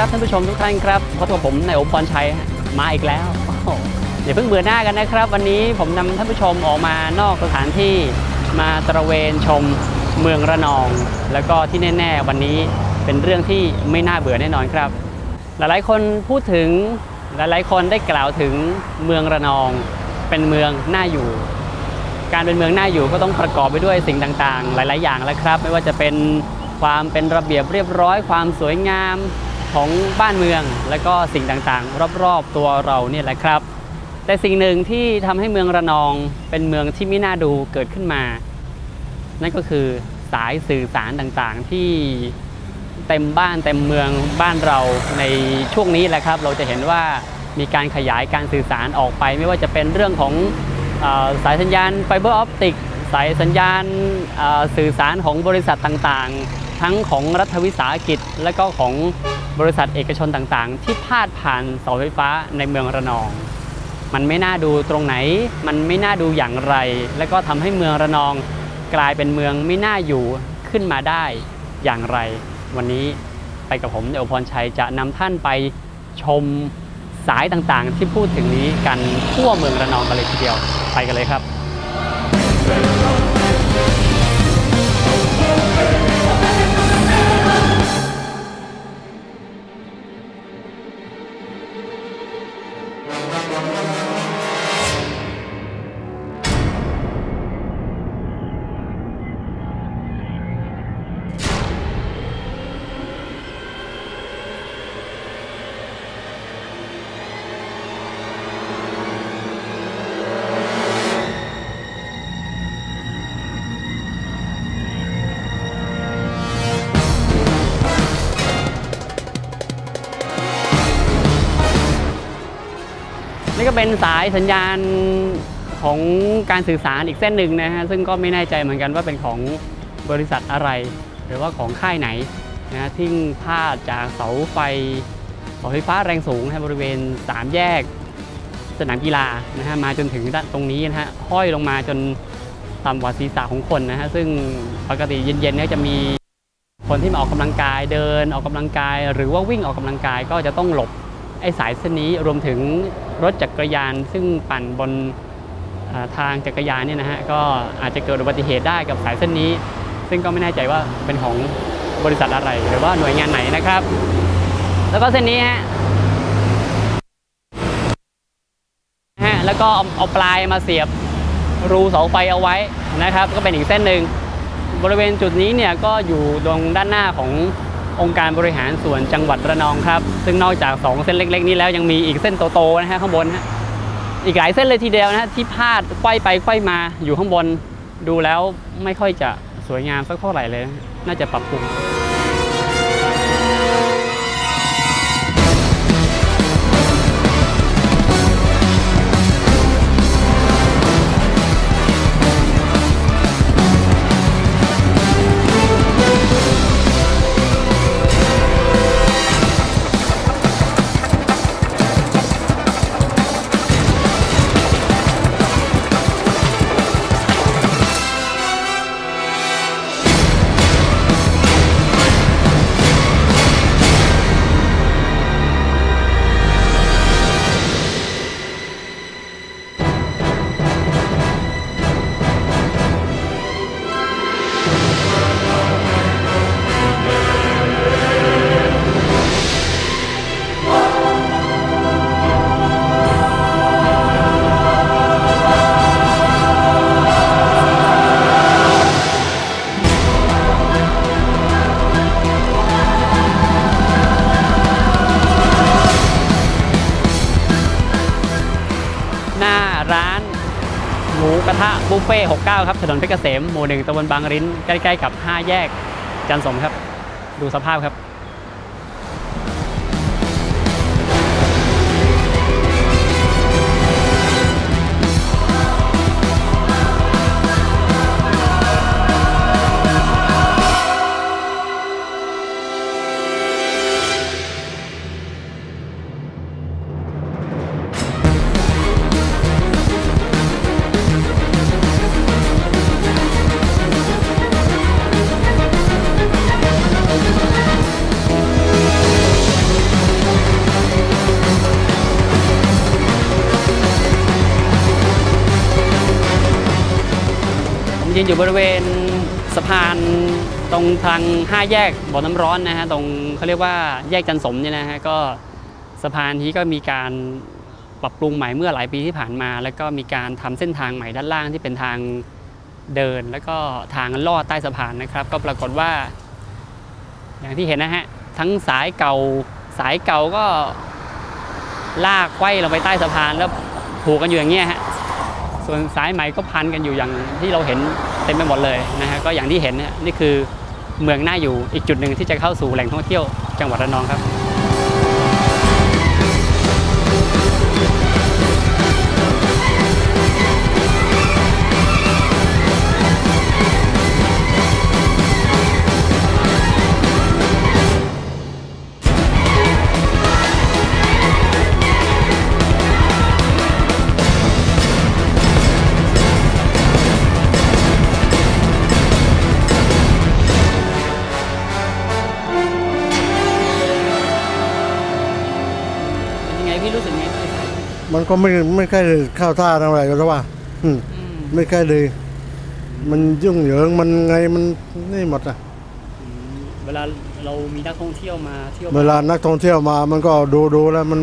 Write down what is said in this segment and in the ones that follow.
ครับท่านผู้ชมทุกท่านครับพบกับผมนายโอพรชัยมาอีกแล้วอย่าเพิ่งเบื่อหน้ากันนะครับ วันนี้ผมนำท่านผู้ชมออกมานอกสถานที่มาตระเวนชมเมืองระนอง แล้วก็ที่แน่ ๆ วันนี้เป็นเรื่องที่ไม่น่าเบื่อแน่นอนครับ หลายๆคนพูดถึงหลายๆคนได้กล่าวถึงเมืองระนอง เป็นเมืองน่าอยู่ การเป็นเมืองน่าอยู่ก็ต้องประกอบไปด้วยสิ่งต่างๆ หลาย ๆ อย่างแล้วครับ ไม่ว่าจะเป็นความเป็นระเบียบเรียบร้อยความสวยงาม ของบ้านเมือง และก็สิ่งต่างๆ รอบๆตัวเราเนี่ยแหละครับ แต่สิ่งหนึ่งที่ทำให้เมืองระนองเป็นเมืองที่ไม่น่าดูเกิดขึ้นมา นั่นก็คือสายสื่อสารต่างๆ ที่เต็มบ้านเต็มเมืองบ้านเราในช่วงนี้แหละครับ เราจะเห็นว่ามีการขยายการสื่อสารออกไป ไม่ว่าจะเป็นเรื่องของอสายสัญญาณไฟเบอร์ออปติกสายสัญญาณสื่อสารของบริษัทต่างๆ ทั้งของรัฐวิสาหกิจ และก็ของบริษัทเอกชนต่างๆ ที่พาดผ่านเสาไฟฟ้าในเมืองระนอง มันไม่น่าดูตรงไหน มันไม่น่าดูอย่างไร แล้วก็ทำให้เมืองระนองกลายเป็นเมืองไม่น่าอยู่ขึ้นมาได้อย่างไร วันนี้ไปกับผมเดวพรชัยจะนำท่านไปชมสายต่างๆ ที่พูดถึงนี้กันทั่วเมืองระนองกันเลยทีเดียวไปกันเลยครับ ก็เป็นสายสัญญาณของการสื่อสารอีกเส้นหนึ่งนะฮะซึ่งก็ไม่แน่ใจเหมือนกันว่าเป็นของบริษัทอะไร หรือว่าของค่ายไหนนะฮะที่พาดจากเสาไฟเสาไฟฟ้าแรงสูงนะบริเวณ 3 แยกสนามกีฬานะฮะมาจนถึงตรงนี้นะฮะห้อยลงมาจนต่ำกว่าศีรษะของคนนะฮะซึ่งปกติเย็นๆเนี่ยจะมีคนที่มาออกกำลังกายเดินออกกำลังกาย หรือว่าวิ่งออกกำลังกายก็จะต้องหลบไอ้สายเส้นนี้รวมถึง รถจักรยานซึ่งปั่นบนทางจักรยานเนี่ยนะฮะก็อาจจะเกิดอุบัติเหตุได้กับสายเส้นนี้ ซึ่งก็ไม่แน่ใจว่าเป็นของบริษัทอะไรหรือว่าหน่วยงานไหนนะครับ แล้วก็เส้นนี้ฮะฮะแล้วก็เอาปลายมาเสียบรูเสาไฟเอาไว้นะครับ ก็เป็นอีกเส้นหนึ่งบริเวณจุดนี้เนี่ยก็อยู่ตรงด้านหน้าของ องค์การบริหารส่วนจังหวัดระนองครับ ซึ่งนอกจาก 2 เส้นเล็ก ๆ นี้แล้วยังมีอีกเส้นโตๆนะฮะข้างบนฮะอีกหลายเส้นเลยทีเดียวนะฮะที่พาดไขว้ไปไขว้มาอยู่ข้างบนดูแล้วไม่ค่อยจะสวยงามสักเท่าไหร่เลยนะน่าจะปรับปรุง ฟเฟ่69 ครับ ถนนเพชรเกษม หมู่หนึ่งตำบลบางริ้น ใกล้ ๆ กับ 5 แยก จันสมครับ ดูสภาพครับ ยืนอยู่บริเวณสะพานตรงทางห้าแยกบ่อน้ำร้อนนะฮะตรงเขาเรียกว่าแยกจันสมเนี่ยนะฮะก็สะพานนี้ก็มีการปรับปรุงใหม่เมื่อหลายปีที่ผ่านมา แล้วก็มีการทำเส้นทางใหม่ด้านล่างที่เป็นทางเดิน แล้วก็ทางลอดใต้สะพานนะครับ ก็ปรากฏว่า อย่างที่เห็นนะฮะทั้งสายเก่าสายเก่าก็ลากไขว้ลงไปใต้สะพานแล้วผูกกันอยู่อย่างเงี้ยฮะ ส่วนสายใหมก็พันกันอยู่อย่างที่เราเห็นเต็มไปหมดเลยนะฮะก็อย่างที่เห็นนี่คือเมืองน่าอยู่อีกจุดหนึ่งที่จะเข้าสู่แหล่งท่องเที่ยวจังหวัดระนองครับ ก็ไม่ไม่ค่อยเข้าท่าอะไรก็แล้วว่าอืมอืมไม่ค่อยเลยมันยุ่งเหยิงมันไงมันนี่หมดอะอืมเวลาเรามีนักท่องเที่ยวมาเที่ยวเวลานักท่องเที่ยวมา มันก็ดูดูแล้วมัน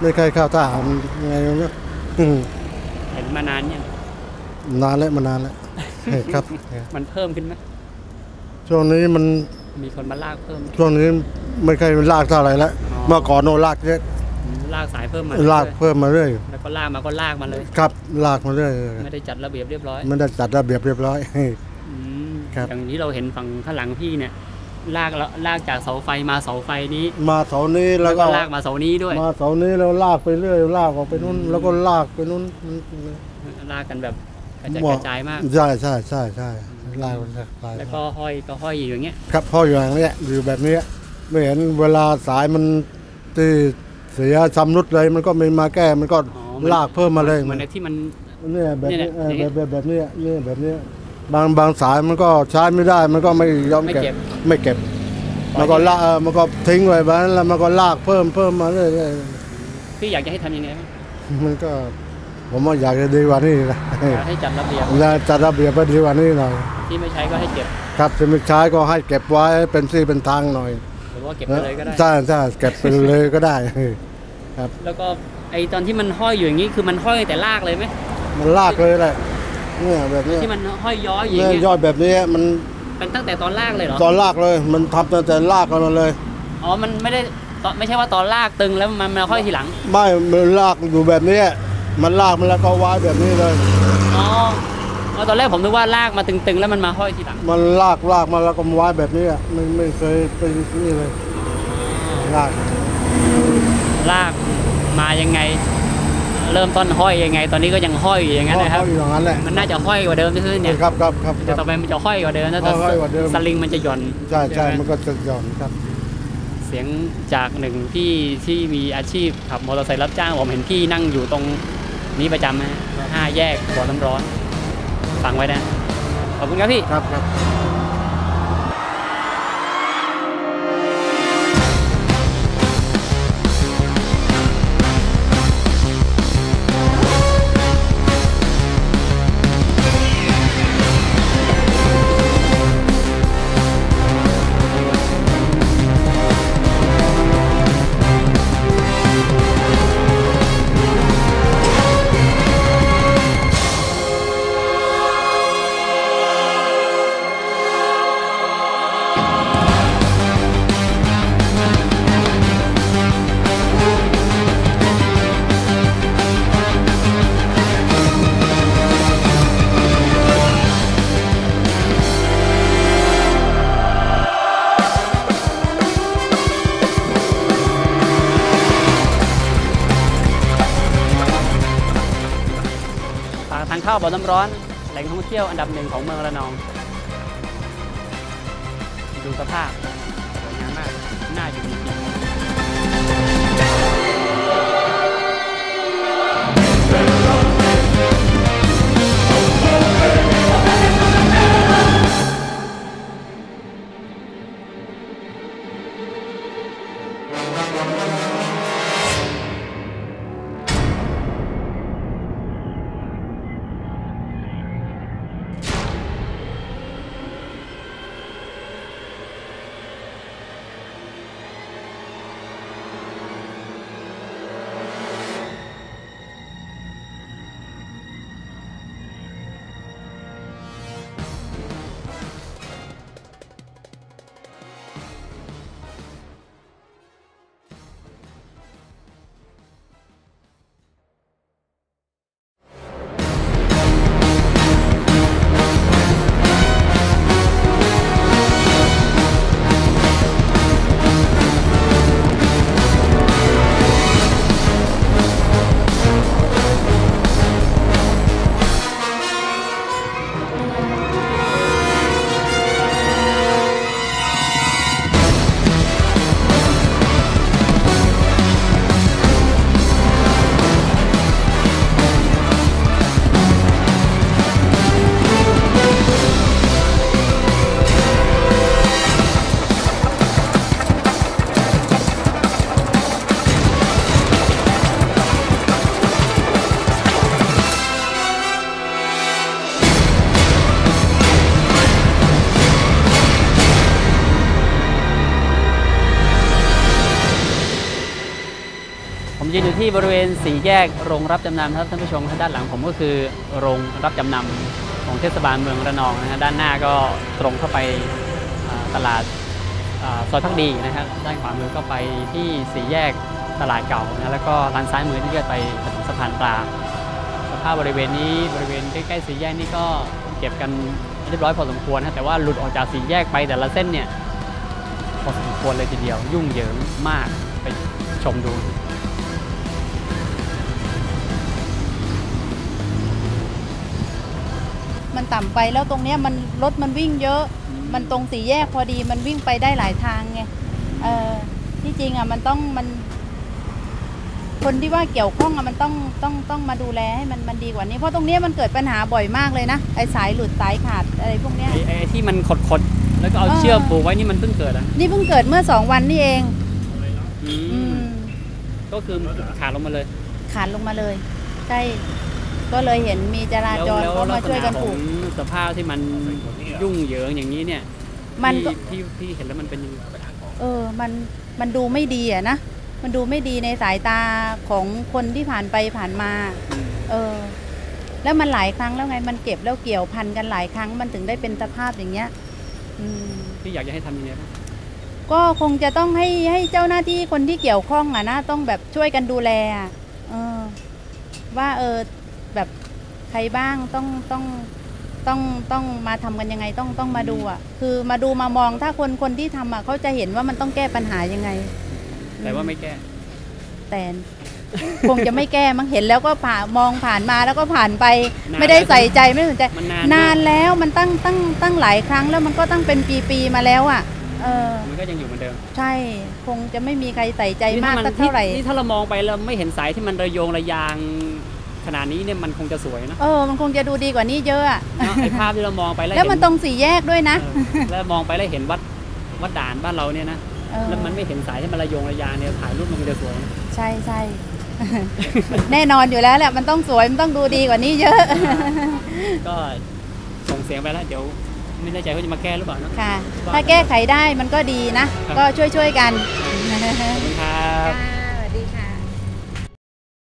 ไม่ค่อยเข้าท่ามันไงมันก็อืมเห็นมานานเนี่ยงนานแล้วมานานแล้วครับ มันเพิ่มขึ้นไหมช่วงนี้มันมีคนมาลากเพิ่ม ช่วงนี้ไม่ค่อยลากเท่าไหร่แล้วอ๋อเมื่อก่อนโนลากเยอะอืม ลากสายเพิ่มมาลากเรื่อยเพิ่มมาเรื่อยๆแล้วก็ลากมาก็ลากมาเลย ครับลากมาเรื่อยไม่ได้จัดระเบียบเรียบร้อยไม่ได้จัดระเบียบเรียบร้อยอืมครับอย่างที่เราเห็นฝั่งข้างหลังพี่เนี่ยลากแล้วลากจากเสาไฟมาเสาไฟนี้ มาเสานี้แล้แล้ววก็ก็ลากมาเสานี้ด้วย มาเสานี้แล้วลากไปเรื่อยลากออกไปนู้นแล้วก็ลากไปนู้นลากกันแบบกระจายหมกดระจายมากใช่ใช่ใช่ใช่ลากมันลากแล้วก็ห้อยก็ห้อยอยู่อย่างเงี้ยครับพ่ออยู่อย่างเนี้ยอยู่แบบนี้ไม่เห็นเวลาสายมันที่ เสียชำรุดเลยมันก็ไม่มาแก้มันก็อ๋อมัน ลากเพิ่มมาเลยเหมือนในที่มัน เนี่ยแบบเนี่นี้ยเออเนี่ยแบบแบบแบบเนี้ยเนี่ยแบบเนี้ยบางบางสายมันก็ใช้ไม่ได้มันก็ไม่ยอมไม่เก็บเก็บไม่เก็บปล่อยมันก็ลากเออมันก็ทิ้งไว้บ้านแล้วมันก็ลากเพิ่มเพิ่มมาเรื่อยพี่อยากจะให้ทำยังไงบ้างๆมันก็ ผมว่าอยากจะดีกว่านี้นะอยากให้จัดระเบียบอยากจัดระเบียบไปดีกว่านี้หน่อยที่ที่ไม่ใช้ก็ให้เก็บ ครับที่ไม่ใช้ก็ให้เก็บไว้เป็นที่เป็นทางหน่อยหรือว่าเก็บไปเลยก็ได้ ใช่ใช่เก็บไปเลยก็ได้ แล้วก็ไอตอนที่มันห้อยอยู่อย่างนี้คือมันห้อยแต่ลากเลยไหมมันลากเลยแหละเนี่ยแบบเนี้ยที่มันห้อยย้อยอยู่อเนี่ย่ายงเงี้ยยอดแบบนี้มันเป็นตั้งแต่ตอนลากเลยเหรอตอนลากเลย มันทำตั้งแต่ลากกันมาเลยอ๋อมันไม่ได้ตอนไม่ใช่ว่าตอนลากตึงแล้วมันมาห้อยทีหลัง ไม่มันลากอยู่แบบนี้มันลากมันแล้วก็ไว้แบบนี้เลยอ๋ออ๋อตอนแรกผมนึกว่าลากมาตึงๆ แล้วมันมาห้อยทีหลัง มันลากลากมาแล้วก็ไว้แบบนี้อะไม่ไม่เคยเป็นนี่เลยลาก ลากมายังไง เริ่มต้นห้อยยังไง ตอนนี้ก็ยังห้อยอยู่อย่างนั้นนะครับเขาอยู่อย่างนั้นแหละ มันน่าจะห้อยกว่าเดิมที่สุดเนี่ยครับครับครับคเดี๋ยรัวต่อบ ไปมันจะห้อยกว่าเดิมนะแต่ห้อยกว่าเดิม สลิงมันจะหย่อน ใช่ใช่ไหมันก็จะหย่อนครับ เสียงจากหนึ่งพี่ที่มีอาชีพขับมอเตอร์ไซค์รับจ้างผมเห็นพี่นั่งอยู่ตรงนี้ประจำนะห้าแยกบ่อน้ำร้อน ฟังไว้นะ ขอบคุณครับพี่ ครับครับ บ่อน้ำร้อน แหล่งท่องเที่ยวอันดับหนึ่งของเมืองระนอง ดูสภาพ ที่บริเวณสี่แยกโรงรับจำนำครับท่านผู้ชมด้านหลังผมก็คือโรงรับจำนำของเทศบาลเมืองระนองนะฮะด้านหน้าก็ตรงเข้าไปตลาดซอยพักดีนะครับด้านขวามือก็ไปที่สี่แยกตลาดเก่านะแล้วก็ทางซ้ายมือที่จะไปถนนสะพานปลาสภาพบริเวณนี้บริเวณใกล้ๆสี่แยกนี่ก็เก็บกันเรียบร้อยพอสมควรนะแต่ว่าหลุดออกจากสี่แยกไปแต่ละเส้นเนี่ยพอสมควรเลยทีเดียวยุ่งเหยิงมากไปชมดู มันต่ำไปแล้วตรงเนี้ยมันรถมันวิ่งเยอะ มันตรงสี่แยกพอดีมันวิ่งไปได้หลายทางไงเออที่จริงอะมันต้องมัน คนที่ว่าเกี่ยวข้องอะมันต้องต้องต้องมาดูแลให้มันมันดีกว่านี้เพราะตรงเนี้ยมันเกิดปัญหาบ่อยมากเลยนะไอ้สายหลุดสายขาดอะไรพวกเนี้ยไอ้ไอ้ที่มันขดๆแล้วก็เอาเออเชือกผูกไว้นี่มันเพิ่งเกิดอะนี่เพิ่งเกิดเมื่อสองวันนี่เองอือืมมก็คือขาดลงมาเลย ขาดลงมาเลยใช่ ก็เลยเห็นมีจราจรแล้วก็แล้วมาช่วยกันลัษณะผูขกองสภาพที่มันยุ่งเหยิงอย่างนี้เนี่ยมันก็ที่ที่ที่เห็นแล้วมันเป็นยังไงเออ มันมันดูไม่ดีอะนะ มันดูไม่ดีในสายตาของคนที่ผ่านไปผ่านมาอืมเออ แล้วมันหลายครั้งแล้วไง มันเก็บแล้วเกี่ยวพันกันหลายครั้ง มันถึงได้เป็นสภาพอย่างเงี้ย อืมที่อยากจะให้ทำยังไงบ้างก็คงจะต้องให้ให้เจ้าหน้าที่คนที่เกี่ยวข้องอะนะต้องแบบช่วยกันดูแลอะเออ ว่าเออ แบบใครบ้างต้องต้องต้องต้องมาทำกันยังไงต้องต้องมาดูอะคือมาดูมามองถ้าคนคนที่ทำอะเขาจะเห็นว่ามันต้องแก้ปัญหายังไง แต่ว่าไม่แก้ แต่คงจะไม่แก้มั้งเห็นแล้วก็ผ่ามองผ่านมาแล้วก็ผ่านไปนานไม่ได้ใส่ใจไม่ได้สนใจมันนานนานมกแล้วมันตั้งตั้งตั้งหลายครั้งแล้วมันก็ตั้งเป็นปีๆมาแล้วอะเออมันก็ยังอยู่เหมือนเดิม ใช่คงจะไม่มีใครใส่ใจนี่มากถ้สักเท่าไหร่นี่นี่ถ้าเรามองไปเราไม่เห็นสายที่มันระโยงระยาง ขนาดนี้เนี่ยมันคงจะสวยนะเออมันคงจะดูดีกว่านี้เยอะอะเนอะไอ้ภาพที่เรามองไปแล้วแล้วมันเห็ตรงสี่แยกด้วยนะเออแล้วมองไปแล้วเห็นวัดวัดด่านบ้านเราเนี่ยนะเออแล้วมันไม่เห็นสายที่มันระโยงระยางเนี่ยถ่ายรูปมันจะสวยนะใช่ใช่ แน่นอนอยู่แล้วแหละมันต้องสวยมันต้องดูดีกว่านี้เยอะ ก็ส่งเสียงไปแล้วเดี๋ยวไม่แน่ใจว่าจะมาแก้หรือเปล่าเนอะ ค่ะ ถ้าแก้ไขได้มันก็ดีนะ ครับ ก็ช่วยช่วยๆกัน ขอบคุณครับ ค่ะ